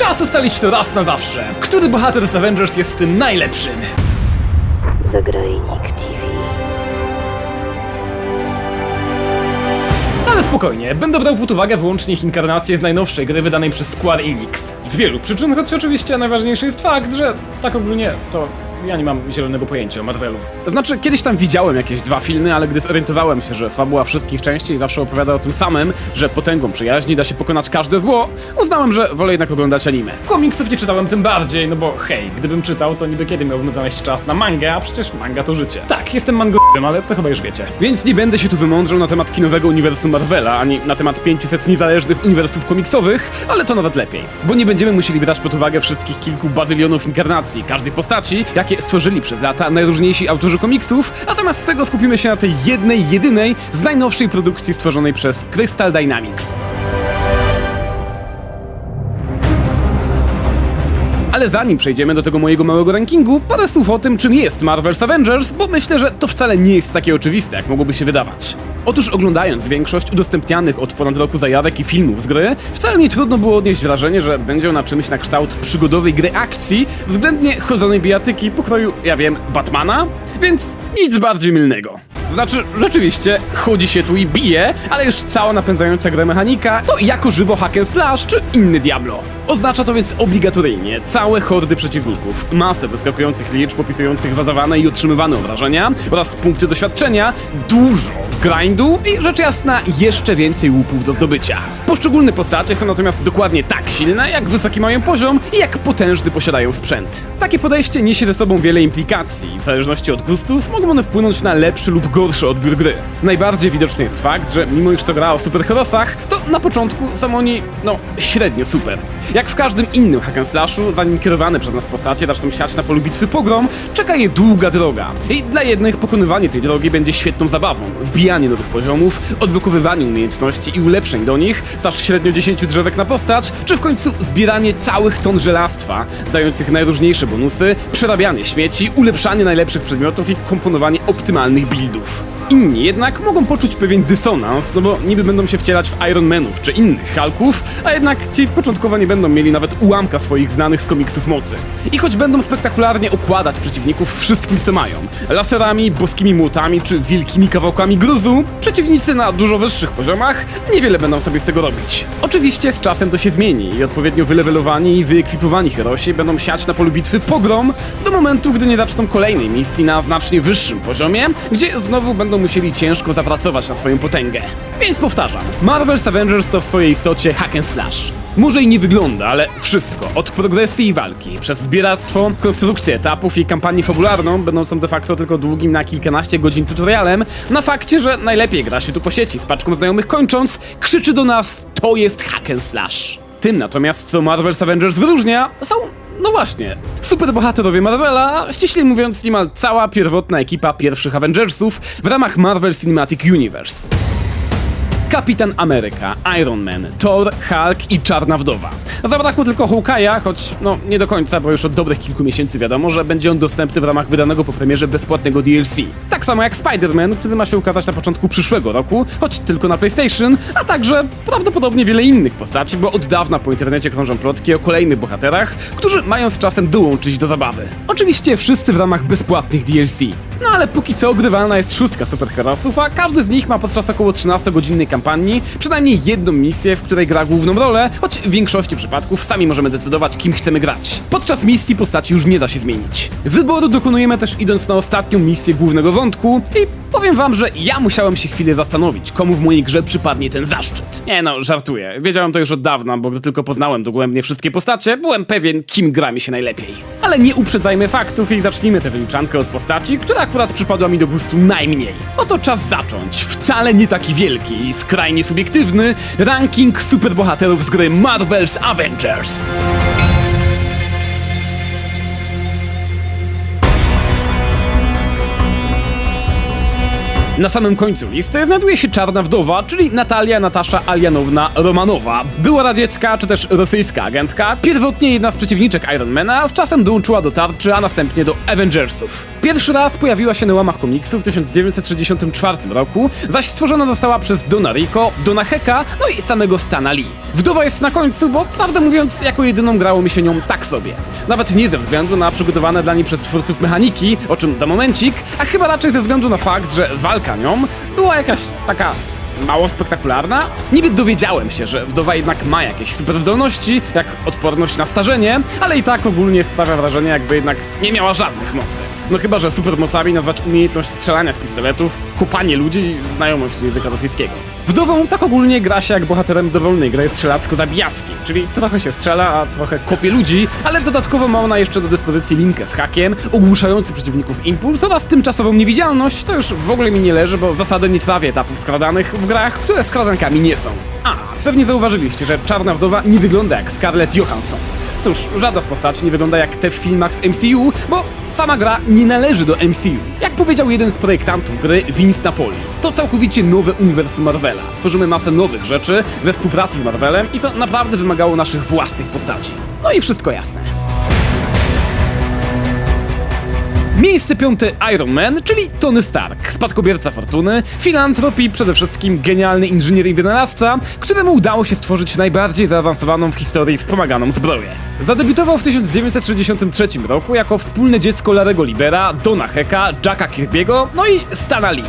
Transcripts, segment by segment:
Czas ustalić to raz na zawsze. Który bohater z Avengers jest tym najlepszym? Zagrajnik TV. Ale spokojnie, będę brał pod uwagę wyłącznie ich inkarnację z najnowszej gry wydanej przez Square Enix. Z wielu przyczyn, choć oczywiście najważniejszy jest fakt, że tak ogólnie to ja nie mam zielonego pojęcia o Marvelu. Znaczy, kiedyś tam widziałem jakieś dwa filmy, ale gdy zorientowałem się, że fabuła wszystkich części zawsze opowiada o tym samym, że potęgą przyjaźni da się pokonać każde zło, uznałem, że wolę jednak oglądać anime. Komiksów nie czytałem tym bardziej, no bo hej, gdybym czytał, to niby kiedy miałbym znaleźć czas na mangę, a przecież manga to życie. Tak, jestem mangowym, ale to chyba już wiecie. Więc nie będę się tu wymądrzał na temat kinowego uniwersum Marvela, ani na temat 500 niezależnych uniwersów komiksowych, ale to nawet lepiej. Bo nie będziemy musieli brać pod uwagę wszystkich kilku bazylionów inkarnacji każdej postaci, jakie stworzyli przez lata najróżniejsi autorzy komiksów, a zamiast tego skupimy się na tej jednej, jedynej z najnowszej produkcji stworzonej przez Crystal Dynamics. Ale zanim przejdziemy do tego mojego małego rankingu, parę słów o tym, czym jest Marvel's Avengers, bo myślę, że to wcale nie jest takie oczywiste, jak mogłoby się wydawać. Otóż oglądając większość udostępnianych od ponad roku zajawek i filmów z gry, wcale nie trudno było odnieść wrażenie, że będzie ona czymś na kształt przygodowej gry akcji, względnie chodzonej bijatyki pokroju, ja wiem, Batmana, więc nic bardziej mylnego. Znaczy, rzeczywiście, chodzi się tu i bije, ale już cała napędzająca grę mechanika to jako żywo hack slash czy inny Diablo. Oznacza to więc obligatoryjnie całe hordy przeciwników, masę wyskakujących liczb opisujących zadawane i otrzymywane obrażenia oraz punkty doświadczenia, dużo grindu i rzecz jasna jeszcze więcej łupów do zdobycia. Poszczególne postacie są natomiast dokładnie tak silne, jak wysoki mają poziom i jak potężny posiadają sprzęt. Takie podejście niesie ze sobą wiele implikacji. W zależności od gustów mogą one wpłynąć na lepszy lub gorszy odbiór gry. Najbardziej widoczny jest fakt, że mimo iż to gra o superherosach, to na początku są oni, no, średnio super. Jak w każdym innym hack slashu, zanim kierowane przez nas postacie zaczną siać na polu bitwy pogrom, czeka je długa droga. I dla jednych pokonywanie tej drogi będzie świetną zabawą. Wbijanie nowych poziomów, odblokowywanie umiejętności i ulepszeń do nich, zaż średnio 10 drzewek na postać, czy w końcu zbieranie całych ton żelastwa, dających najróżniejsze bonusy, przerabianie śmieci, ulepszanie najlepszych przedmiotów i komponowanie optymalnych buildów. Inni jednak mogą poczuć pewien dysonans, no bo niby będą się wcielać w Iron Manów czy innych Hulków, a jednak ci początkowo nie będą mieli nawet ułamka swoich znanych z komiksów mocy. I choć będą spektakularnie okładać przeciwników wszystkim co mają, laserami, boskimi młotami czy wielkimi kawałkami gruzu, przeciwnicy na dużo wyższych poziomach niewiele będą sobie z tego robić. Oczywiście z czasem to się zmieni i odpowiednio wylewelowani i wyekwipowani herosi będą siać na polu bitwy pogrom do momentu, gdy nie zaczną kolejnej misji na znacznie wyższym poziomie, gdzie znowu będą musieli ciężko zapracować na swoją potęgę. Więc powtarzam, Marvel's Avengers to w swojej istocie hack and slash. Może i nie wygląda, ale wszystko, od progresji i walki, przez zbieractwo, konstrukcję etapów i kampanię fabularną, będącą de facto tylko długim na kilkanaście godzin tutorialem, na fakcie, że najlepiej gra się tu po sieci z paczką znajomych kończąc, krzyczy do nas, to jest hack and slash. Tym natomiast, co Marvel's Avengers wyróżnia, są no właśnie, superbohaterowie Marvela, ściślej mówiąc niemal cała pierwotna ekipa pierwszych Avengersów w ramach Marvel Cinematic Universe. Kapitan Ameryka, Iron Man, Thor, Hulk i Czarna Wdowa. Zabrakło tylko Hawkeye'a, choć no nie do końca, bo już od dobrych kilku miesięcy wiadomo, że będzie on dostępny w ramach wydanego po premierze bezpłatnego DLC. Tak samo jak Spider-Man, który ma się ukazać na początku przyszłego roku, choć tylko na PlayStation, a także prawdopodobnie wiele innych postaci, bo od dawna po internecie krążą plotki o kolejnych bohaterach, którzy mają z czasem dołączyć do zabawy. Oczywiście wszyscy w ramach bezpłatnych DLC. No ale póki co grywalna jest szóstka superherosów, a każdy z nich ma podczas około 13-godzinnej kampanii przynajmniej jedną misję, w której gra główną rolę, choć w większości przypadków sami możemy decydować, kim chcemy grać. Podczas misji postaci już nie da się zmienić. Wyboru dokonujemy też idąc na ostatnią misję głównego wątku i powiem wam, że ja musiałem się chwilę zastanowić, komu w mojej grze przypadnie ten zaszczyt. Nie no, żartuję. Wiedziałem to już od dawna, bo gdy tylko poznałem dogłębnie wszystkie postacie, byłem pewien, kim gra mi się najlepiej. Ale nie uprzedzajmy faktów i zacznijmy tę wyliczankę od postaci, która akurat przypadła mi do gustu najmniej. Oto czas zacząć. Wcale nie taki wielki i skrajnie subiektywny ranking superbohaterów z gry Marvel's Avengers. Na samym końcu listy znajduje się Czarna Wdowa, czyli Natalia Natasza Alianowna Romanowa. Była radziecka czy też rosyjska agentka, pierwotnie jedna z przeciwniczek Ironmana, z czasem dołączyła do tarczy, a następnie do Avengersów. Pierwszy raz pojawiła się na łamach komiksu w 1964 roku, zaś stworzona została przez Dona Rico, Dona Heka, no i samego Stana Lee. Wdowa jest na końcu, bo prawdę mówiąc, jako jedyną grało mi się nią tak sobie. Nawet nie ze względu na przygotowane dla niej przez twórców mechaniki, o czym za momencik, a chyba raczej ze względu na fakt, że walka była jakaś taka mało spektakularna. Niby dowiedziałem się, że wdowa jednak ma jakieś super zdolności, jak odporność na starzenie, ale i tak ogólnie sprawia wrażenie, jakby jednak nie miała żadnych mocy. No chyba, że supermocami nazwać umiejętność strzelania z pistoletów, kopanie ludzi i znajomość języka rosyjskiego. Wdową tak ogólnie gra się jak bohaterem dowolnej gry strzelacko-zabijackiej, czyli trochę się strzela, a trochę kopie ludzi, ale dodatkowo ma ona jeszcze do dyspozycji linkę z hakiem, ogłuszający przeciwników impuls oraz tymczasową niewidzialność, to już w ogóle mi nie leży, bo zasady nie trawię etapów skradanych w grach, które skradankami nie są. A, pewnie zauważyliście, że Czarna Wdowa nie wygląda jak Scarlett Johansson. Cóż, żadna z postaci nie wygląda jak te w filmach z MCU, bo sama gra nie należy do MCU. Jak powiedział jeden z projektantów gry, Vince Napoli, to całkowicie nowe uniwersum Marvela. Tworzymy masę nowych rzeczy we współpracy z Marvelem i to naprawdę wymagało naszych własnych postaci. No i wszystko jasne. Miejsce piąte Iron Man, czyli Tony Stark, spadkobierca fortuny, filantrop i przede wszystkim genialny inżynier i wynalazca, któremu udało się stworzyć najbardziej zaawansowaną w historii wspomaganą zbroję. Zadebiutował w 1963 roku jako wspólne dziecko Larego Libera, Dona Heka, Jacka Kirby'ego, no i Stana Lee.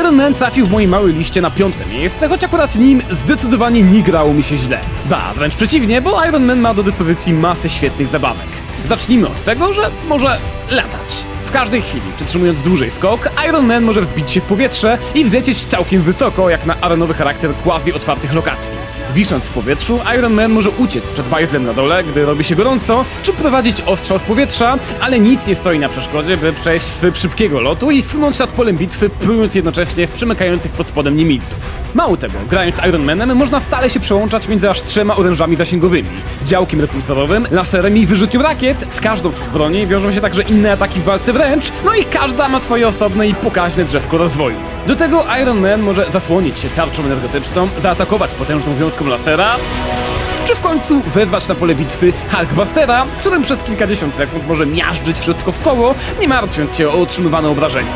Iron Man trafił w mojej małej liście na piąte miejsce, choć akurat nim zdecydowanie nie grało mi się źle. Ba, wręcz przeciwnie, bo Iron Man ma do dyspozycji masę świetnych zabawek. Zacznijmy od tego, że może latać. W każdej chwili, przytrzymując dłużej skok, Iron Man może wbić się w powietrze i wzlecieć całkiem wysoko, jak na arenowy charakter quasi otwartych lokacji. Wisząc w powietrzu, Iron Man może uciec przed bajzlem na dole, gdy robi się gorąco, czy prowadzić ostrzał z powietrza, ale nic nie stoi na przeszkodzie, by przejść w tryb szybkiego lotu i sunąć nad polem bitwy, prując jednocześnie w przymykających pod spodem niemilców. Mało tego, grając Iron Manem można stale się przełączać między aż trzema orężami zasięgowymi, działkiem repulsorowym, laserem i wyrzutnią rakiet. Z każdą z tych broni wiążą się także inne ataki w walce wręcz, no i każda ma swoje osobne i pokaźne drzewko rozwoju. Do tego Iron Man może zasłonić się tarczą energetyczną, zaatakować potężną wiązką lasera, czy w końcu wezwać na pole bitwy Hulkbustera, którym przez kilkadziesiąt sekund może miażdżyć wszystko w koło, nie martwiąc się o otrzymywane obrażenia.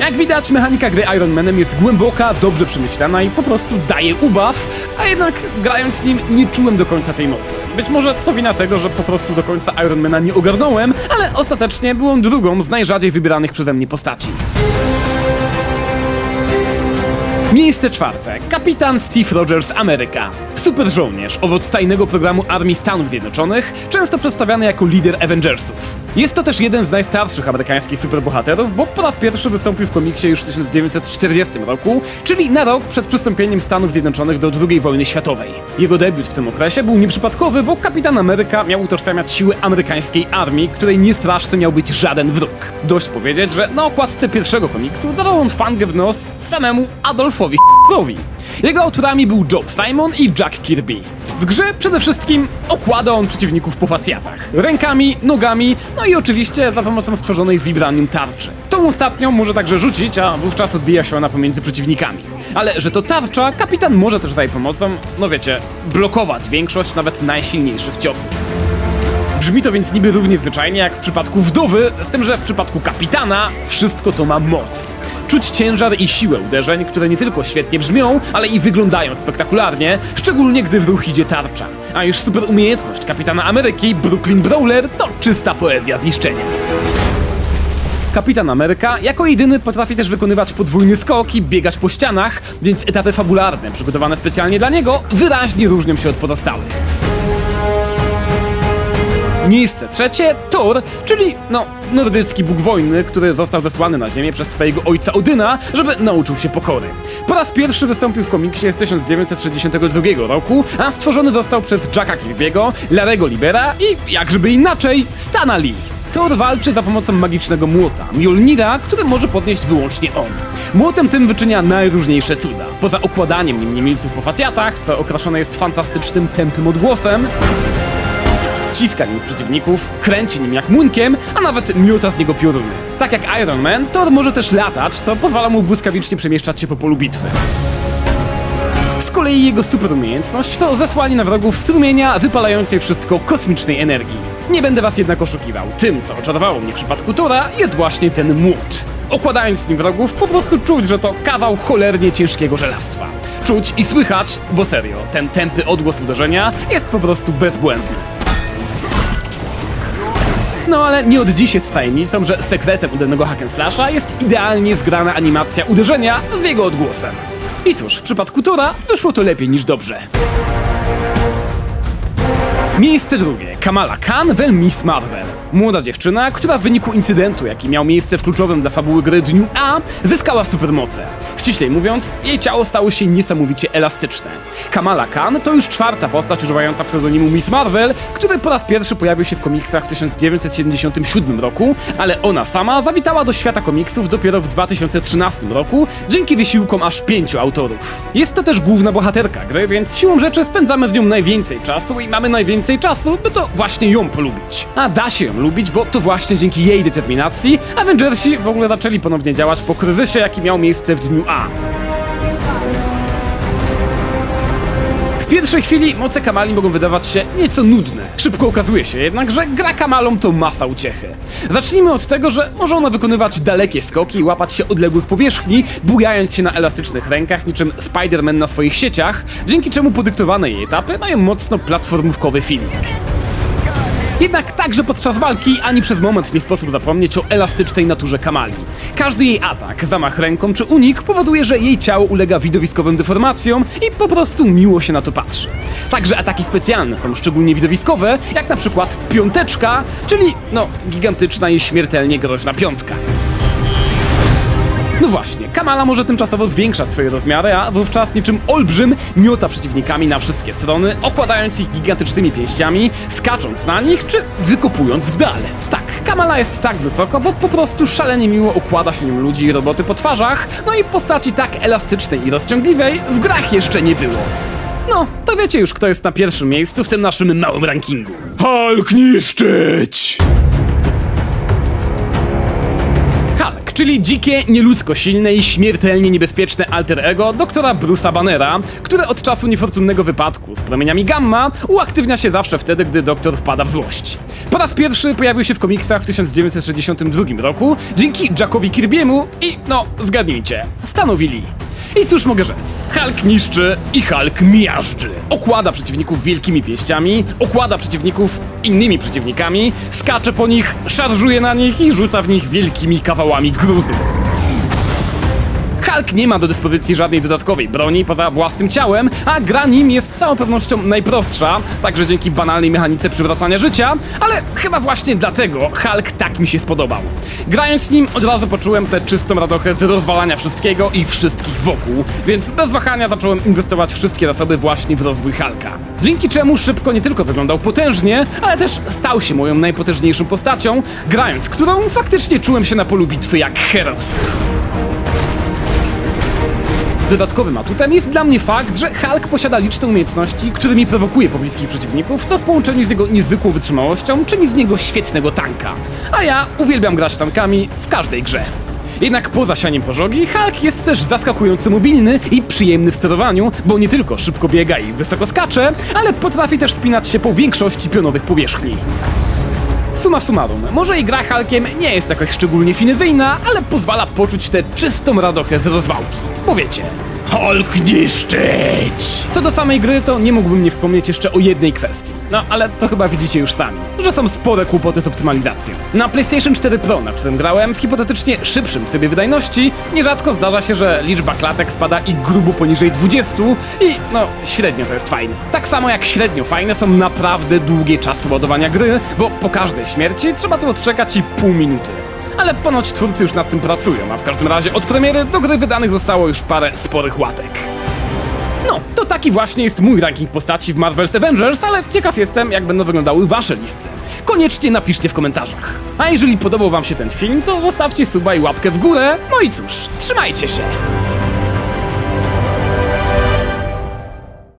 Jak widać, mechanika gry Iron Manem jest głęboka, dobrze przemyślana i po prostu daje ubaw, a jednak grając nim nie czułem do końca tej mocy. Być może to wina tego, że po prostu do końca Iron Mana nie ogarnąłem, ale ostatecznie byłem drugą z najrzadziej wybieranych przeze mnie postaci. Miejsce czwarte. Kapitan Steve Rogers Ameryka. Super żołnierz, owoc tajnego programu Armii Stanów Zjednoczonych, często przedstawiany jako lider Avengersów. Jest to też jeden z najstarszych amerykańskich superbohaterów, bo po raz pierwszy wystąpił w komiksie już w 1940 roku, czyli na rok przed przystąpieniem Stanów Zjednoczonych do II wojny światowej. Jego debiut w tym okresie był nieprzypadkowy, bo Kapitan Ameryka miał utożsamiać siły amerykańskiej armii, której niestraszny miał być żaden wróg. Dość powiedzieć, że na okładce pierwszego komiksu dawał on fangę w nos samemu Adolfowi Hitlerowi. Jego autorami był Joe Simon i Jack Kirby. W grze przede wszystkim okłada on przeciwników po facjatach. Rękami, nogami, no i oczywiście za pomocą stworzonej z vibranium tarczy. Tą ostatnią może także rzucić, a wówczas odbija się ona pomiędzy przeciwnikami. Ale że to tarcza, kapitan może też za jej pomocą, no wiecie, blokować większość nawet najsilniejszych ciosów. Brzmi to więc niby równie zwyczajnie jak w przypadku wdowy, z tym, że w przypadku kapitana wszystko to ma moc. Czuć ciężar i siłę uderzeń, które nie tylko świetnie brzmią, ale i wyglądają spektakularnie, szczególnie gdy w ruch idzie tarcza. A już super umiejętność kapitana Ameryki, Brooklyn Brawler, to czysta poezja zniszczenia. Kapitan Ameryka jako jedyny potrafi też wykonywać podwójny skok i biegać po ścianach, więc etapy fabularne przygotowane specjalnie dla niego wyraźnie różnią się od pozostałych. Miejsce trzecie Thor, czyli no nordycki bóg wojny, który został zesłany na ziemię przez swojego ojca Odyna, żeby nauczył się pokory. Po raz pierwszy wystąpił w komiksie z 1962 roku, a stworzony został przez Jacka Kirby'ego, Larego Libera i, jakżeby inaczej, Stana Lee. Thor walczy za pomocą magicznego młota, Mjolnira, który może podnieść wyłącznie on. Młotem tym wyczynia najróżniejsze cuda. Poza okładaniem nim niemilców po facjatach, co okraszone jest fantastycznym, tępym odgłosem, wciska nim przeciwników, kręci nim jak młynkiem, a nawet miota z niego pioruny. Tak jak Iron Man, Thor może też latać, co pozwala mu błyskawicznie przemieszczać się po polu bitwy. Z kolei jego super umiejętność to zesłanie na wrogów strumienia wypalającej wszystko kosmicznej energii. Nie będę was jednak oszukiwał, tym co oczarowało mnie w przypadku Tora jest właśnie ten młot. Okładając z nim wrogów, po prostu czuć, że to kawał cholernie ciężkiego żelastwa. Czuć i słychać, bo serio, ten tępy odgłos uderzenia jest po prostu bezbłędny. No ale nie od dziś jest tajemnicą, że sekretem udanego hack and slasha jest idealnie zgrana animacja uderzenia z jego odgłosem. I cóż, w przypadku Tora wyszło to lepiej niż dobrze. Miejsce drugie. Kamala Khan w Miss Marvel. Młoda dziewczyna, która w wyniku incydentu, jaki miał miejsce w kluczowym dla fabuły gry dniu A, zyskała supermoce. Ściślej mówiąc, jej ciało stało się niesamowicie elastyczne. Kamala Khan to już czwarta postać używająca pseudonimu Miss Marvel, który po raz pierwszy pojawił się w komiksach w 1977 roku, ale ona sama zawitała do świata komiksów dopiero w 2013 roku, dzięki wysiłkom aż pięciu autorów. Jest to też główna bohaterka gry, więc siłą rzeczy spędzamy z nią najwięcej czasu i mamy najwięcej czasu, by to właśnie ją polubić. A da się ją lubić, bo to właśnie dzięki jej determinacji Avengersi w ogóle zaczęli ponownie działać po kryzysie, jaki miał miejsce w dniu A. pierwszej chwili moce Kamali mogą wydawać się nieco nudne. Szybko okazuje się jednak, że gra Kamalą to masa uciechy. Zacznijmy od tego, że może ona wykonywać dalekie skoki i łapać się odległych powierzchni, bujając się na elastycznych rękach niczym Spider-Man na swoich sieciach, dzięki czemu podyktowane jej etapy mają mocno platformówkowy feeling. Jednak także podczas walki ani przez moment nie sposób zapomnieć o elastycznej naturze Kamali. Każdy jej atak, zamach ręką czy unik powoduje, że jej ciało ulega widowiskowym deformacjom i po prostu miło się na to patrzy. Także ataki specjalne są szczególnie widowiskowe, jak na przykład piąteczka, czyli no gigantyczna i śmiertelnie groźna piątka. No właśnie, Kamala może tymczasowo zwiększać swoje rozmiary, a wówczas niczym olbrzym miota przeciwnikami na wszystkie strony, okładając ich gigantycznymi pięściami, skacząc na nich czy wykopując w dal. Tak, Kamala jest tak wysoko, bo po prostu szalenie miło układa się nim ludzi i roboty po twarzach, no i postaci tak elastycznej i rozciągliwej w grach jeszcze nie było. No, to wiecie już kto jest na pierwszym miejscu w tym naszym małym rankingu. Hulk niszczyć! Czyli dzikie, nieludzko silne i śmiertelnie niebezpieczne alter ego doktora Bruce'a Bannera, które od czasu niefortunnego wypadku z promieniami gamma uaktywnia się zawsze wtedy, gdy doktor wpada w złość. Po raz pierwszy pojawił się w komiksach w 1962 roku dzięki Jackowi Kirby'emu i, no, zgadnijcie, stanowili. I cóż mogę rzec? Hulk niszczy i Hulk miażdży. Okłada przeciwników wielkimi pięściami, okłada przeciwników innymi przeciwnikami, skacze po nich, szarżuje na nich i rzuca w nich wielkimi kawałami gruzu. Hulk nie ma do dyspozycji żadnej dodatkowej broni poza własnym ciałem, a gra nim jest z całą pewnością najprostsza, także dzięki banalnej mechanice przywracania życia, ale chyba właśnie dlatego Hulk tak mi się spodobał. Grając nim od razu poczułem tę czystą radochę z rozwalania wszystkiego i wszystkich wokół, więc bez wahania zacząłem inwestować wszystkie zasoby właśnie w rozwój Hulka. Dzięki czemu szybko nie tylko wyglądał potężnie, ale też stał się moją najpotężniejszą postacią, grając którą faktycznie czułem się na polu bitwy jak Heros. Dodatkowym atutem jest dla mnie fakt, że Hulk posiada liczne umiejętności, którymi prowokuje pobliskich przeciwników, co w połączeniu z jego niezwykłą wytrzymałością czyni z niego świetnego tanka. A ja uwielbiam grać tankami w każdej grze. Jednak poza sianiem pożogi, Hulk jest też zaskakująco mobilny i przyjemny w sterowaniu, bo nie tylko szybko biega i wysoko skacze, ale potrafi też wspinać się po większości pionowych powierzchni. Suma summarum, może i gra Hulkiem nie jest jakoś szczególnie finezyjna, ale pozwala poczuć tę czystą radochę z rozwałki. Bo wiecie, Hulk niszczyć! Co do samej gry, to nie mógłbym nie wspomnieć jeszcze o jednej kwestii. No, ale to chyba widzicie już sami, że są spore kłopoty z optymalizacją. Na PlayStation 4 Pro, na którym grałem w hipotetycznie szybszym trybie wydajności, nierzadko zdarza się, że liczba klatek spada i grubo poniżej 20 i no, średnio to jest fajne. Tak samo jak średnio fajne są naprawdę długie czasy ładowania gry, bo po każdej śmierci trzeba tu odczekać i pół minuty. Ale ponoć twórcy już nad tym pracują, a w każdym razie od premiery do gry wydanych zostało już parę sporych łatek. No, to taki właśnie jest mój ranking postaci w Marvel's Avengers, ale ciekaw jestem, jak będą wyglądały wasze listy. Koniecznie napiszcie w komentarzach. A jeżeli podobał wam się ten film, to zostawcie suba i łapkę w górę. No i cóż, trzymajcie się!